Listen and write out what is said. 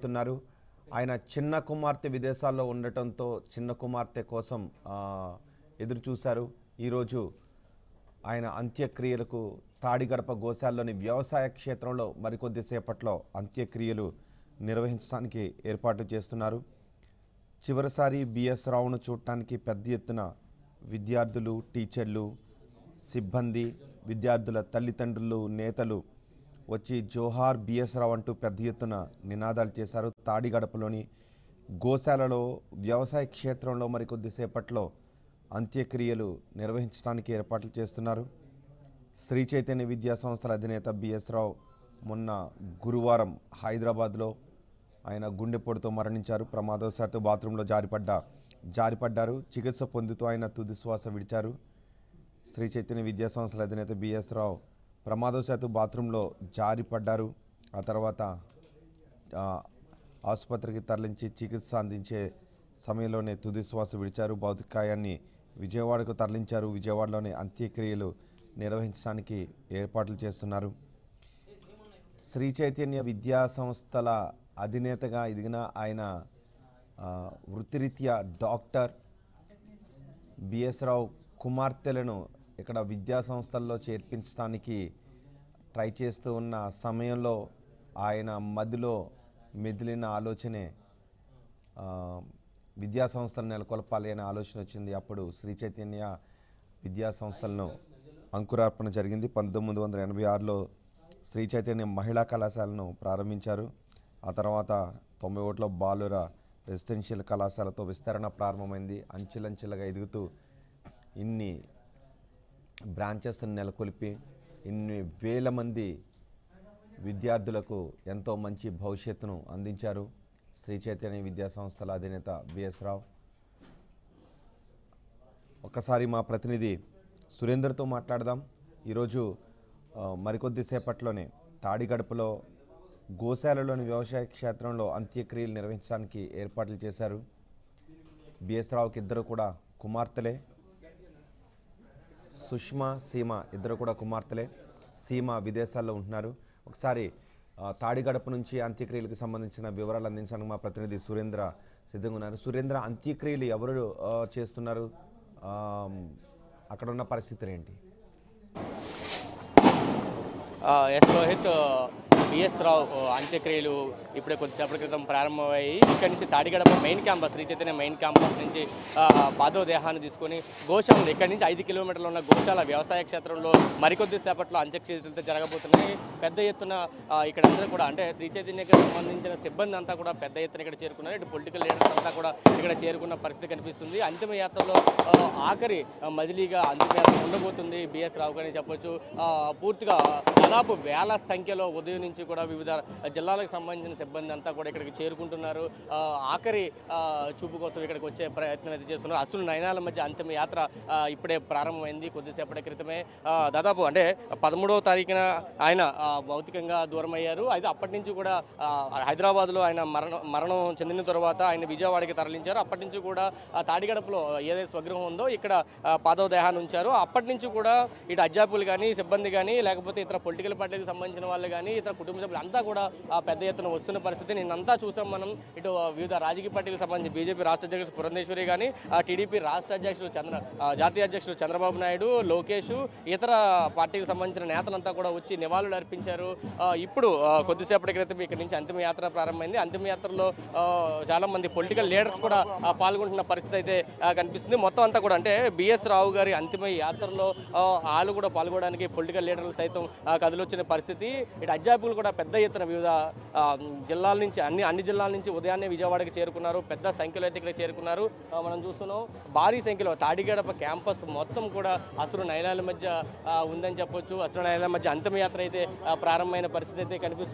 చెప్తున్నారు. ఆయన చిన్న కుమార్తె విదేశాల్లో ఉండటంతో చిన్న కుమార్తె కోసం ఎదురు చూశారు. ఈరోజు ఆయన అంత్యక్రియలకు తాడిగడప గోశాల్లోని వ్యవసాయ క్షేత్రంలో మరికొద్దిసేపట్లో అంత్యక్రియలు నిర్వహించడానికి ఏర్పాటు చేస్తున్నారు. చివరిసారి బిఎస్ రావును చూడటానికి పెద్ద ఎత్తున విద్యార్థులు టీచర్లు సిబ్బంది విద్యార్థుల తల్లిదండ్రులు నేతలు వచ్చి జోహార్ బిఎస్ రావు అంటూ పెద్ద ఎత్తున నినాదాలు చేశారు. తాడిగడపలోని గోశాలలో వ్యవసాయ క్షేత్రంలో మరికొద్దిసేపట్లో అంత్యక్రియలు నిర్వహించడానికి ఏర్పాట్లు చేస్తున్నారు. శ్రీ చైతన్య విద్యా సంస్థల అధినేత బిఎస్ రావు మొన్న గురువారం హైదరాబాద్లో ఆయన గుండెపోటుతో మరణించారు. ప్రమాదవశాత్తు బాత్రూంలో జారిపడ్డ జారిపడ్డారు. చికిత్స పొందుతూ ఆయన తుదిశ్వాస విడిచారు. శ్రీ చైతన్య విద్యా సంస్థల అధినేత బిఎస్ రావు ప్రమాదవశాత్తు బాత్రూంలో జారిపడ్డారు ఆ తర్వాత ఆసుపత్రికి తరలించి చికిత్స అందించే సమయంలోనే తుది శ్వాస విడిచారు. భౌతికాయాన్ని విజయవాడకు తరలించారు. విజయవాడలోని అంత్యక్రియలు నిర్వహించడానికి ఏర్పాట్లు చేస్తున్నారు. శ్రీ చైతన్య విద్యా సంస్థల అధినేతగా ఎదిగిన ఆయన వృత్తిరీత్యా డాక్టర్ బిఎస్ రావు కుమార్తెలను ఇక్కడ విద్యా సంస్థల్లో చేర్పించడానికి ట్రై చేస్తూ ఉన్న సమయంలో ఆయన మదిలో మెదిలిన ఆలోచనే విద్యా సంస్థలు నెలకొల్పాలి అనే ఆలోచన వచ్చింది. అప్పుడు శ్రీ చైతన్య విద్యా సంస్థలను అంకురార్పణ జరిగింది. పంతొమ్మిది వందల ఎనభై ఆరులో శ్రీ చైతన్య మహిళా కళాశాలను ప్రారంభించారు. ఆ తర్వాత తొంభై ఒకటిలో బాలుర రెసిడెన్షియల్ కళాశాలతో విస్తరణ ప్రారంభమైంది. అంచెలంచెలుగా ఎదుగుతూ ఇన్ని బ్రాంచెస్ని నెలకొల్పి ఇన్ని వేల మంది విద్యార్థులకు ఎంతో మంచి భవిష్యత్తును అందించారు శ్రీ చైతన్య విద్యా సంస్థల అధినేత బిఎస్ రావు. ఒక్కసారి మా ప్రతినిధి సురేందర్తో మాట్లాడదాం. ఈరోజు మరికొద్దిసేపట్లోనే తాడిగడపలో గోశాలలోని వ్యవసాయ క్షేత్రంలో అంత్యక్రియలు నిర్వహించడానికి ఏర్పాట్లు చేశారు. బిఎస్ రావుకి ఇద్దరు కూడా కుమార్తెలే. సుష్మా సీమ ఇద్దరు కూడా కుమార్తెలే. సీమ విదేశాల్లో ఉంటున్నారు. ఒకసారి తాడిగడప నుంచి అంత్యక్రియలకు సంబంధించిన వివరాలు అందించడానికి మా ప్రతినిధి సురేంద్ర సిద్ధంగా ఉన్నారు. సురేంద్ర అంత్యక్రియలు ఎవరు చేస్తున్నారు? అక్కడ ఉన్న పరిస్థితులు ఏంటి? ఎస్ రోహిత్ బిఎస్ రావు అంత్యక్రియలు ఇప్పుడే కొద్దిసేపటి క్రితం ప్రారంభమయ్యాయి. ఇక్కడి నుంచి Tadigadapa main campus Sri Chaitanya main campus నుంచి ఆ, పాదవ దేహాన్ని తీసుకొని గోశాలను ఇక్కడి నుంచి ఐదు కిలోమీటర్లు ఉన్న గోశాల వ్యవసాయ క్షేత్రంలో మరికొద్ది సేపట్లో అంత్యక్రియలతో జరగబోతున్నాయి. పెద్ద ఎత్తున ఇక్కడ అందరూ కూడా అంటే శ్రీ చైతన్యకి సంబంధించిన సిబ్బంది అంతా కూడా పెద్ద ఎత్తున ఇక్కడ చేరుకున్నారు. ఇటు పొలిటికల్ లీడర్స్ అంతా కూడా ఇక్కడ చేరుకున్న పరిస్థితి కనిపిస్తుంది. అంతిమ యాత్రలో ఆఖరి మజిలీగా అంతిమయాత్ర ఉండబోతుంది. బిఎస్ రావు గారిని చెప్పొచ్చు. పూర్తిగా దాదాపు వేల సంఖ్యలో ఉదయం నుంచి కూడా వివిధ జిల్లాలకు సంబంధించిన సిబ్బంది అంతా కూడా ఇక్కడికి చేరుకుంటున్నారు. ఆఖరి చూపు కోసం ఇక్కడికి వచ్చే ప్రయత్నం అయితే చేస్తున్నారు. అసలు నయనాల మధ్య అంతిమ యాత్ర ఇప్పుడే ప్రారంభమైంది కొద్దిసేపటి క్రితమే. దాదాపు అంటే పదమూడవ తారీఖున ఆయన భౌతికంగా దూరం అయ్యారు అయితే అప్పటి నుంచి కూడా హైదరాబాద్లో ఆయన మరణం మరణం చెందిన తర్వాత ఆయన విజయవాడకి తరలించారు. అప్పటి నుంచి కూడా తాడిగడపలో ఏదైతే స్వగృహం ఉందో ఇక్కడ పాదవ దేహాన్ని ఉంచారు. అప్పటి నుంచి కూడా ఇటు అధ్యాపకులు కానీ సిబ్బంది కానీ లేకపోతే ఇతర పొలిటికల్ పార్టీకి సంబంధించిన వాళ్ళు కానీ ఇతర కుటుంబ సభ్యులు అంతా కూడా పెద్ద ఎత్తున వస్తున్న పరిస్థితి. నిన్నంతా చూసాం మనం ఇటు వివిధ రాజకీయ పార్టీలకు సంబంధించి బీజేపీ రాష్ట్ర అధ్యక్షుడు పురంధేశ్వరి కానీ టీడీపీ రాష్ట్ర అధ్యక్షుడు చంద్ర జాతీయ అధ్యక్షుడు చంద్రబాబు నాయుడు లోకేష్ ఇతర పార్టీకి సంబంధించిన నేతలంతా కూడా వచ్చి నివాళులు అర్పించారు. ఇప్పుడు కొద్దిసేపటి క్రితం ఇక్కడి నుంచి అంతిమయాత్ర ప్రారంభమైంది. అంతిమయాత్రలో చాలామంది చాలా మంది పొలిటికల్ లీడర్స్ కూడా పాల్గొంటున్న పరిస్థితి అయితే కనిపిస్తుంది. మొత్తం అంతా కూడా అంటే బిఎస్ రావు గారి అంతిమ యాత్రలో వాళ్ళు కూడా పాల్గొనడానికి పొలిటికల్ లీడర్లు సైతం కదిలొచ్చిన పరిస్థితి. ఇటు అధ్యాపకులు కూడా పెద్ద ఎత్తున వివిధ ఆ, జిల్లాల నుంచి అన్ని అన్ని జిల్లాల నుంచి ఉదయాన్నే విజయవాడకి చేరుకున్నారు. పెద్ద సంఖ్యలో అయితే ఇక్కడ చేరుకున్నారు. మనం చూస్తున్నాం భారీ సంఖ్యలో తాడిగడప క్యాంపస్ మొత్తం కూడా అసలు నయనాల మధ్య ఉందని చెప్పొచ్చు. అసలు నయనాల మధ్య అంతిమ యాత్ర అయితే ప్రారంభమైన పరిస్థితి అయితే కనిపిస్తుంది.